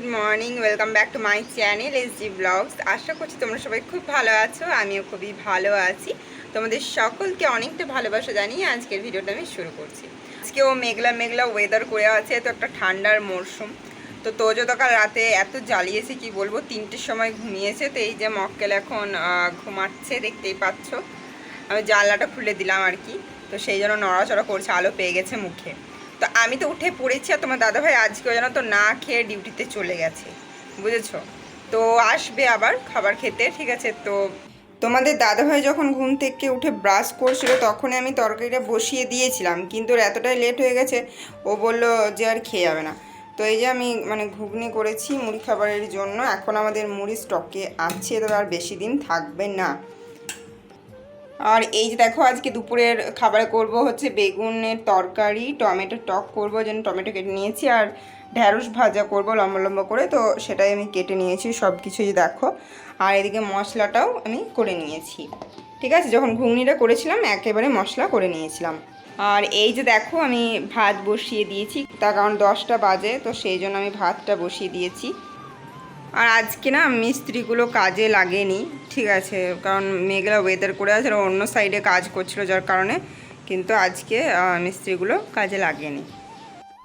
Good morning welcome back to my channel S G blogs আশা করছি তোমরা সবাই খুব ভালো আছো, আমিও খুবই ভালো আছি। তোমাদের সকলকে অনেকটা ভালোবাসা জানিয়ে আজকের ভিডিওটা আমি শুরু করছি। আজকেও মেঘলা মেঘলা ওয়েদার করে আছে তো একটা ঠান্ডার মরশুম। তো তো কাল রাতে এত জ্বালিয়েছে, কি বলব, তিনটের সময় ঘুমিয়েছে। তো এই যে মক্কেল এখন ঘুমাচ্ছে, দেখতেই পাচ্ছ। আমি জানলাটা খুলে দিলাম আর কি। তো সেই জন্য নড়াচড়া করছে, আলো পেয়ে গেছে মুখে। তো আমি তো উঠে পড়েছি আর তোমার দাদাভাই আজকেও যেন তো না খেয়ে ডিউটিতে চলে গেছে, বুঝেছ? তো আসবে আবার খাবার খেতে, ঠিক আছে? তো তোমাদের দাদাভাই যখন ঘুম থেকে উঠে ব্রাশ করছিল তখনই আমি তরকারিটা বসিয়ে দিয়েছিলাম, কিন্তু ওর এতটাই লেট হয়ে গেছে, ও বলল যে আর খেয়ে যাবে না। তো এই যে আমি মানে ঘুগনি করেছি মুড়ি খাবারের জন্য, এখন আমাদের মুড়ি স্টকে আছে তবে আর বেশি দিন থাকবে না। আর এই যে দেখো আজকে দুপুরের খাবার করব হচ্ছে বেগুনের তরকারি, টমেটো টক করব যেন টমেটো কেটে নিয়েছি আর ঢ্যাঁড়স ভাজা করব লম্বা লম্বা করে, তো সেটাই আমি কেটে নিয়েছি সব কিছুই দেখো। আর এদিকে মশলাটাও আমি করে নিয়েছি। ঠিক আছে, যখন ঘুগনিটা করেছিলাম, একেবারে মশলা করে নিয়েছিলাম। আর এই যে দেখো আমি ভাত বসিয়ে দিয়েছি তার কারণ দশটা বাজে, তো সেই জন্য আমি ভাতটা বসিয়ে দিয়েছি। আর আজকে না মিস্ত্রিগুলো কাজে লাগেনি, ঠিক আছে, কারণ মেঘলা ওয়েদার করে আছে অন্য সাইডে কাজ করছিল যার কারণে, কিন্তু আজকে মিস্ত্রিগুলো কাজে লাগেনি।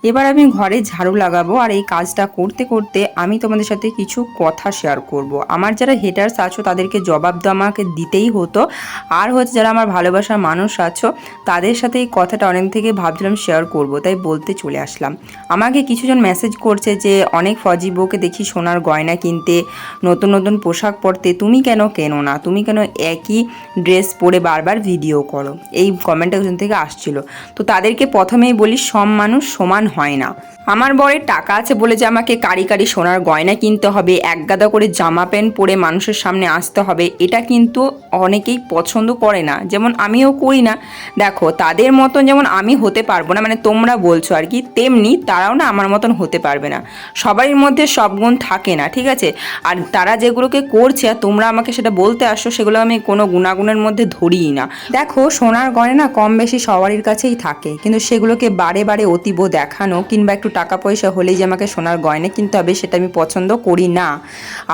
এবার আমি ঘরে ঝাড়ু লাগাবো আর এই কাজটা করতে করতে আমি তোমাদের সাথে কিছু কথা শেয়ার করব। আমার যারা হেটার্স আছো, তাদেরকে জবাব তো আমাকে দিতেই হতো। আর হচ্ছে যারা আমার ভালোবাসার মানুষ আছো, তাদের সাথে এই কথাটা অনেক থেকে ভাবছিলাম শেয়ার করব, তাই বলতে চলে আসলাম। আমাকে কিছুজন মেসেজ করছে যে, অনেক ফজি বউকে দেখি সোনার গয়না কিনতে, নতুন নতুন পোশাক পরতে, তুমি কেন কেনো না? তুমি কেন একই ড্রেস পরে বারবার ভিডিও করো? এই কমেন্টটা ওখান থেকে আসছিল। তো তাদেরকে প্রথমেই বলি, সব মানুষ সমান হয় না। আমার বরের টাকা আছে বলে যে, আমাকে কারি কারি সোনার গয়না কিনতে হবে, এক গাদা করে জামা প্যান্ট পরে মানুষের সামনে আসতে হবে, এটা কিন্তু অনেকেই পছন্দ করে না। যেমন আমিও করি না। দেখো, তাদের মতন যেমন আমি হতে পারব না মানে তোমরা বলছো আর কি, তেমনি তারাও না আমার মতন হতে পারবে না। সবারই মধ্যে সব গুণ থাকে না, ঠিক আছে? আর তারা যেগুলোকে করছে, আর তোমরা আমাকে সেটা বলতে আসো সেগুলো আমি কোনো গুণাগুণের মধ্যে ধরিই না। দেখো, সোনার গয়না কম বেশি সবারই কাছেই থাকে, কিন্তু সেগুলোকে বারে বারে অতীব দেখানো কিংবা একটু টাকা পয়সা হলেই যে আমাকে সোনার গয়না কিনতে হবে, সেটা আমি পছন্দ করি না।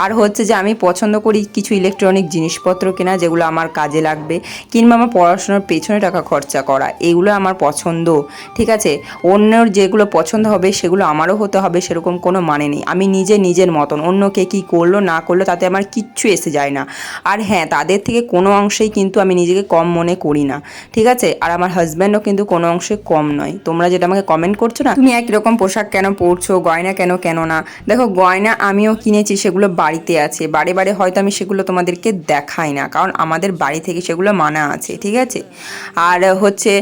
আর হচ্ছে যে আমি পছন্দ করি কিছু ইলেকট্রনিক জিনিসপত্র কেনা যেগুলো আমার কাজে লাগবে কিংবা আমার পড়াশোনার পেছনে টাকা খরচা করা, এগুলো আমার পছন্দ। ঠিক আছে? অন্যর যেগুলো পছন্দ হবে সেগুলো আমারও হতে হবে, সেরকম কোনো মানে নেই। আমি নিজে নিজের মতন অন্য কে কী করল না করল তাতে আমার কিচ্ছু এসে যায় না। আর হ্যাঁ তাদের থেকে কোনো অংশেই কিন্তু আমি নিজেকে কম মনে করি না। ঠিক আছে? আর আমার হাজব্যান্ডও কিন্তু কোনো অংশে কম নয়। তোমরা যেটা আমাকে কমেন্ট করছ না, তুমি একই রকম পোশাক কেন পরছো, গয়না কেন কেন না, দেখো গয়না আমিও কিনেছি, সেগুলো বাড়িতে আছে। বারে বারে হয়তো আমি সেগুলো তোমাদেরকে দেখাই না, কারণ আমাদের বাড়ি থেকে সেগুলো মানা আছে, ঠিক আছে? আর হচ্ছে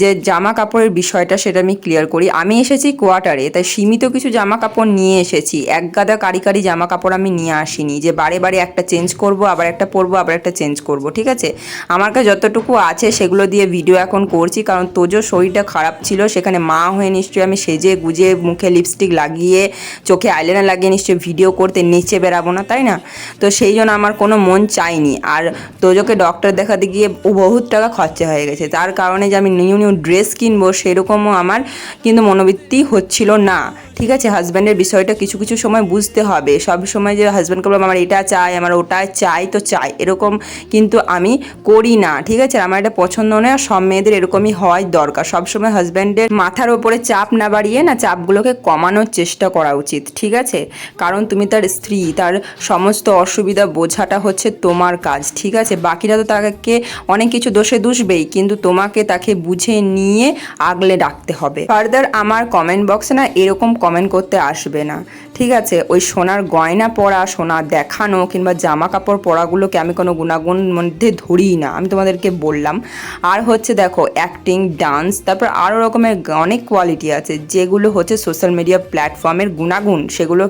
যে জামা কাপড়ের বিষয়টা সেটা আমি ক্লিয়ার করি। আমি এসেছি কোয়ার্টারে তাই সীমিত কিছু জামা কাপড় নিয়ে এসেছি। এক গাদা কারি কারি জামা কাপড় আমি নিয়ে আসিনি, যে বারে বারে একটা চেঞ্জ করব, আবার একটা পরবো, আবার একটা চেঞ্জ করব, ঠিক আছে? আমার কাছে যতটুকু আছে সেগুলো দিয়ে ভিডিও এখন করছি, কারণ তোজো শরীরটা খারাপ ছিল, সেখানে মা হয়ে নিশ্চয়ই আমি সেজে গুজে মুখে লিপস্টিক লাগিয়ে, চোখে আইলাইনার লাগিয়ে নিশ্চয়ই ভিডিও করতে নিচে বেরাবো না, তাই না? তো সেই জন্য আমার কোনো মন চাইনি। আর তোজোকে ডক্টর দেখাতে গিয়ে বহুত টাকা খরচা হয়ে গেছে। তার কারণে যে আমি নিউ নিউ ড্রেস কিনবো, সেরকমও আমার কিন্তু মনোবৃত্তি হচ্ছিল না। ঠিক আছে হাজব্যান্ডের বিষয়টা কিছু কিছু সময় বুঝতে হবে। সব সময় যে হাজব্যান্ডকে বলব আমার এটা চাই, আমার ওটা চাই, তো চাই। এরকম কিন্তু আমি করি না। ঠিক আছে, আমার এটা পছন্দ নয় আর সব মেয়েদের এরকমই হওয়াই দরকার। সবসময় হাজব্যান্ডের মাথার ওপরে চাপ না বাড়িয়ে না চাপগুলোকে কমানোর চেষ্টা করা উচিত। ঠিক আছে? কারণ তুমি তার স্ত্রী, তার সমস্ত অসুবিধা বোঝাটা হচ্ছে তোমার কাজ, ঠিক আছে? বাকিরা তো তাকে অনেক কিছু দোষে দুষবেই, কিন্তু তোমাকে তাকে বুঝে নিয়ে আগলে রাখতে হবে। ফার্দার, আমার কমেন্ট বক্সে না এরকম কমেন্ট করতে আসবে না, ঠিক আছে? ওই সোনার গয়না পরা, সোনা দেখানো, কিংবা জামা কাপড় পরাগুলোকে আমি কোনো গুণাগুণ মধ্যে ধরিই না, আমি তোমাদেরকে বললাম। আর হচ্ছে দেখো অ্যাক্টিং ডান্স তারপর আরও রকমের অনেক কোয়ালিটি আছে, যেগুলো হচ্ছে সোশ্যাল মিডিয়া প্ল্যাটফর্মের গুণাগুণ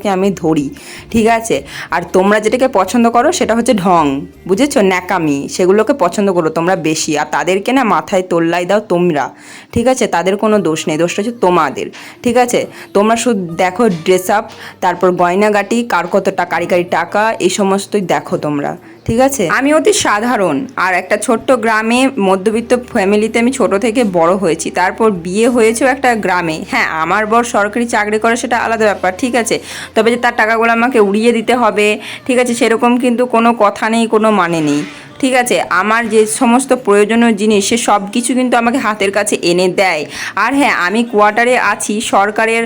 সেগুলোকে আমি ধরি, ঠিক আছে? আর তোমরা যেটাকে পছন্দ করো সেটা হচ্ছে ঢং, বুঝেছ? ন্যাকামি, সেগুলোকে পছন্দ করো তোমরা বেশি। আর তাদেরকে না মাথায় তোল্লাই দাও তোমরা, ঠিক আছে? তাদের কোনো দোষ নেই, দোষটা হচ্ছে তোমাদের, ঠিক আছে? তোমরা শুধু দেখো ড্রেস আপ তারপর গয়নাগাটি, কার কত টাকা কারি টাকা, এই সমস্তই দেখো তোমরা। ঠিক আছে? আমি অতি সাধারণ, আর একটা ছোট্ট গ্রামে মধ্যবিত্ত ফ্যামিলিতে আমি ছোট থেকে বড় হয়েছি। তারপর বিয়ে হয়েছেও একটা গ্রামে। হ্যাঁ আমার বর সরকারি চাকরি করে সেটা আলাদা ব্যাপার, ঠিক আছে। তবে যে তার টাকাগুলো আমাকে উড়িয়ে দিতে হবে, ঠিক আছে, সেরকম কিন্তু কোনো কথা নেই, কোনো মানে নেই। ঠিক আছে, আমার যে সমস্ত প্রয়োজনীয় জিনিস, সে সব কিছু কিন্তু আমাকে হাতের কাছে এনে দেয়। আর হ্যাঁ আমি কোয়ার্টারে আছি, সরকারের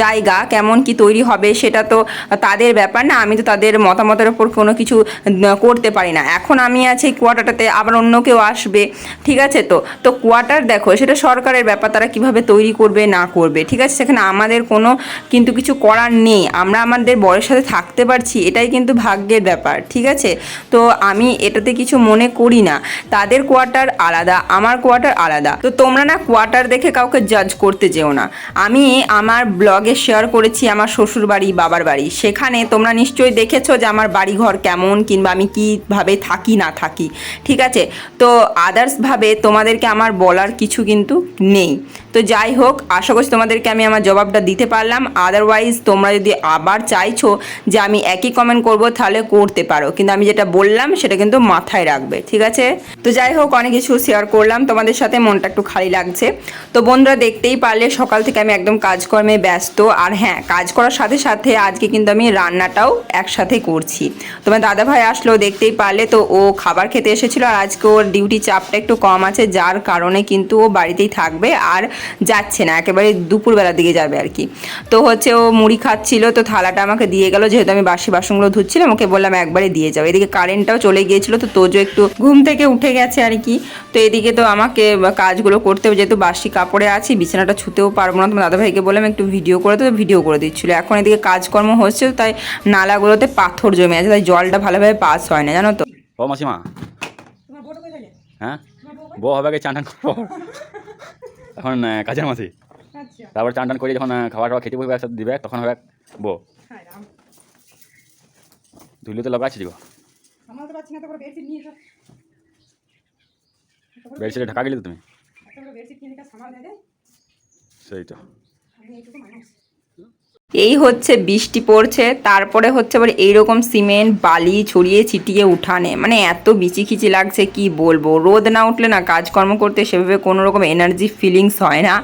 জায়গা কেমন কি তৈরি হবে সেটা তো তাদের ব্যাপার না, আমি তো তাদের মতামতের ওপর কোনো কিছু করতে পারি না। এখন আমি আছি কোয়ার্টারটাতে, আবার অন্য কেউ আসবে, ঠিক আছে তো? তো কোয়ার্টার দেখো, সেটা সরকারের ব্যাপার, তারা কীভাবে তৈরি করবে, না করবে, ঠিক আছে? সেখানে আমাদের কোনো কিন্তু কিছু করার নেই, আমরা আমাদের বরের সাথে থাকতে পারছি, এটাই কিন্তু ভাগ্যের ব্যাপার, ঠিক আছে? তো আমি এটাতে কিছু মনে করি না। তাদের কোয়ার্টার আলাদা, আমার কোয়ার্টার আলাদা। তো তোমরা না কোয়ার্টার দেখে কাউকে জাজ করতে যেও না। আমি আমার ব্লগে শেয়ার করেছি আমার শ্বশুর বাড়ি, বাবার বাড়ি। সেখানে তোমরা নিশ্চয়ই দেখেছ যে আমার বাড়ি ঘর কেমন, কিংবা আমি কীভাবে থাকি, না থাকি। ঠিক আছে? তো আদার্সভাবে তোমাদেরকে আমার বলার কিছু কিন্তু নেই। তো যাই হোক, আশা করছি তোমাদেরকে আমি আমার জবাবটা দিতে পারলাম। আদারওয়াইজ তোমরা যদি আবার চাইছো যে আমি একই কমেন্ট করব, তাহলে করতে পারো। কিন্তু আমি যেটা বললাম, সেটা কিন্তু মাথায় রাখবে, ঠিক আছে? তো যাই হোক, অনেক কিছু শেয়ার করলাম। তোমাদের সাথে মনটা একটু খালি লাগছে। তো বন্ধুরা, দেখতেই পারলে সকাল থেকে আমি একদম কাজকর্মে ব্যস্ত। আর হ্যাঁ কাজ করার সাথে সাথে আজকে কিন্তু আমি রান্নাটাও একসাথে করছি। তোমার দাদা ভাই আসলো, দেখতেই পারলে। তো ও খাবার খেতে এসেছিল, আর আজকে ওর ডিউটি চাপটা একটু কম আছে, যার কারণে কিন্তু ও বাড়িতেই থাকবে। আর যাচ্ছে না একেবারে দুপুরবেলার দিকে যাবে আর কি। তো হচ্ছে ও মুড়ি খাচ্ছিল তো থালাটা আমাকে দিয়ে গেল যেহেতু আমি বাসি বাসনগুলো ধুচ্ছিলাম ওকে বললাম একবারে দিয়ে যাও। এদিকে কারেন্টটাও চলে গিয়েছিল তো তোজো একটু ঘুম থেকে উঠে গেছে আর কি। তো এদিকে তো আমাকে কাজগুলো করতে হবে যেহেতু বাসি কাপড়ে আছি বিছানাটা ছুতেও পারব না। তোমার দাদাভাইকে বললাম একটু ভিডিও করে তো ভিডিও করে দিচ্ছিল। এখন এদিকে কাজকর্ম হচ্ছে তাই নালাগুলোতে পাথর জমে আছে তাই জলটা ভালোভাবে পাস হয় না জানো তো? ও মাসিমা। হ্যাঁ? বউ হবে চান এখন কাজের মাসি তারপর চান টান করে যখন খাবার খাওয়া খেতে বসবে একসাথে দিবে তখন হবে বউ। ধুলে তো লগাচ্ছি গো। বেডশিটে ঢাকা গেলে তো তুমি। সেই তো। এই হচ্ছে বৃষ্টি পড়ছে, তারপরে হচ্ছে আবার এইরকম সিমেন্ট, বালি ছড়িয়ে ছিটিয়ে উঠানে। মানে এত বিচিখিচি লাগছে, কি বলব? রোদ না উঠলে না কাজকর্ম করতে সেভাবে কোনো রকম এনার্জি ফিলিংস হয় না।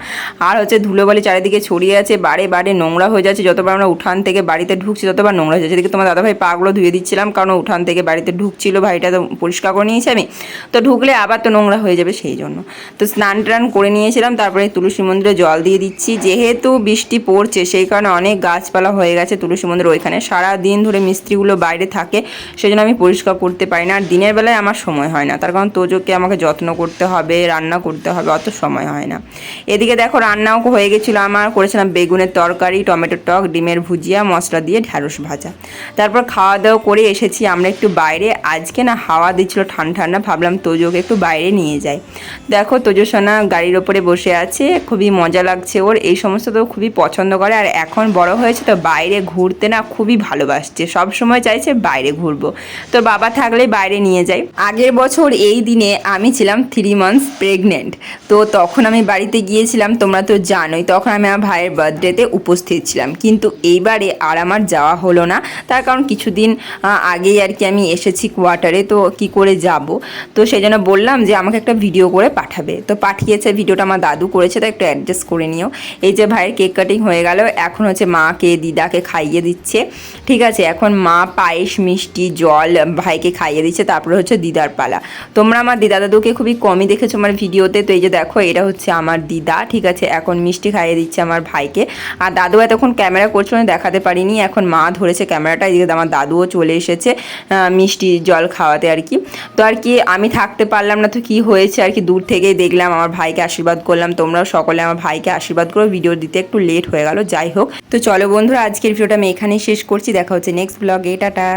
আর হচ্ছে ধুলোবালি চারিদিকে ছড়িয়ে আছে বারে বারে নোংরা হয়ে যাচ্ছে। যতবার আমরা উঠান থেকে বাড়িতে ঢুকছি, ততবার নোংরা হয়ে যাচ্ছে। এদিকে তোমার দাদাভাই পাগুলো ধুয়ে দিচ্ছিলাম, কারণ উঠান থেকে বাড়িতে ঢুকছিল ভাইটা তো পরিষ্কার করে নিয়েছি আমি। তো ঢুকলে আবার তো নোংরা হয়ে যাবে সেই জন্য। তো স্নান টান করে নিয়েছিলাম, তারপরে তুলসী মন্দিরে জল দিয়ে দিচ্ছি। যেহেতু বৃষ্টি পড়ছে, সেই কারণে অনেক গাছপালা হয়ে গেছে তুলসী মন্দির ওইখানে। সারা দিন ধরে মিস্ত্রিগুলো বাইরে থাকে সেই জন্য আমি পরিষ্কার করতে পারি না। আর দিনের বেলায় আমার সময় হয় না। তার কারণ তোজোকে আমাকে যত্ন করতে হবে, রান্না করতে হবে, অত সময় হয় না। এদিকে দেখো রান্নাও হয়ে গেছিল আমার। করেছিলাম বেগুনের তরকারি, টমেটোর টক, ডিমের ভুজিয়া, মশলা দিয়ে ঢ্যাঁড়স ভাজা। তারপর খাওয়া দাওয়া করে এসেছি আমরা একটু বাইরে। আজকে না হাওয়া দিচ্ছিল ঠান্ডা ঠান্ডা, ভাবলাম তোজোকে একটু বাইরে নিয়ে যাই। দেখো তোজো সোনা গাড়ির ওপরে বসে আছে, খুবই মজা লাগছে ওর। এই সমস্ত তো খুবই পছন্দ করে। আর এখন বড় হয়েছে, তো বাইরে ঘুরতে না খুবই ভালোবাসছে। সব সময় চাইছে বাইরে ঘুরবো। তোর বাবা থাকলে বাইরে নিয়ে যাই আগের বছর এই দিনে আমি ছিলাম থ্রি মান্থস প্রেগনেন্ট তো তখন আমি বাড়িতে গিয়েছিলাম, তোমরা তো জানোই, তখন আমি আমার ভাইয়ের বার্থডেতে উপস্থিত ছিলাম। কিন্তু এইবারে আর আমার যাওয়া হলো না। তার কারণ কিছুদিন আগেই আর কি আমি এসেছি কোয়ার্টারে তো কি করে যাব? তো সেই জন্য বললাম যে আমাকে একটা ভিডিও করে পাঠাবে। তো পাঠিয়েছে ভিডিওটা আমার দাদু করেছে তো একটু অ্যাডজাস্ট করে নিও। এই যে ভাইয়ের কেক কাটিং হয়ে গেল, এখন হচ্ছে মাকে, দিদাকে খাইয়ে দিচ্ছে। ঠিক আছে, এখন মা পায়েস, মিষ্টি, জল ভাইকে খাইয়ে দিচ্ছে, তারপরে হচ্ছে দিদার পালা। তোমরা আমার দিদা দাদুকে খুবই কমই দেখেছ আমার ভিডিওতে, তো এই যে দেখো, এটা হচ্ছে আমার দিদা, ঠিক আছে? এখন মিষ্টি খাইয়ে দিচ্ছে আমার ভাইকে। আর দাদু এতক্ষণ ক্যামেরা করছিল না দেখাতে পারিনি, এখন মা ধরেছে ক্যামেরাটা, এদিকে আমার দাদুও চলে এসেছে মিষ্টি, জল খাওয়াতে আর কি। তো আর কি, আমি থাকতে পারলাম না, তো কি হয়েছে আর কি, দূর থেকেই দেখলাম, আমার ভাইকে আশীর্বাদ করলাম। তোমরাও সকলে আমার ভাইকে আশীর্বাদ করো, ভিডিও দিতে একটু লেট হয়ে গেল, যাই হোক। তো চলো বন্ধুরা আজকের ভিডিওটা আমি এখানেই শেষ করছি। দেখা হচ্ছে নেক্সট ব্লগে টাটা।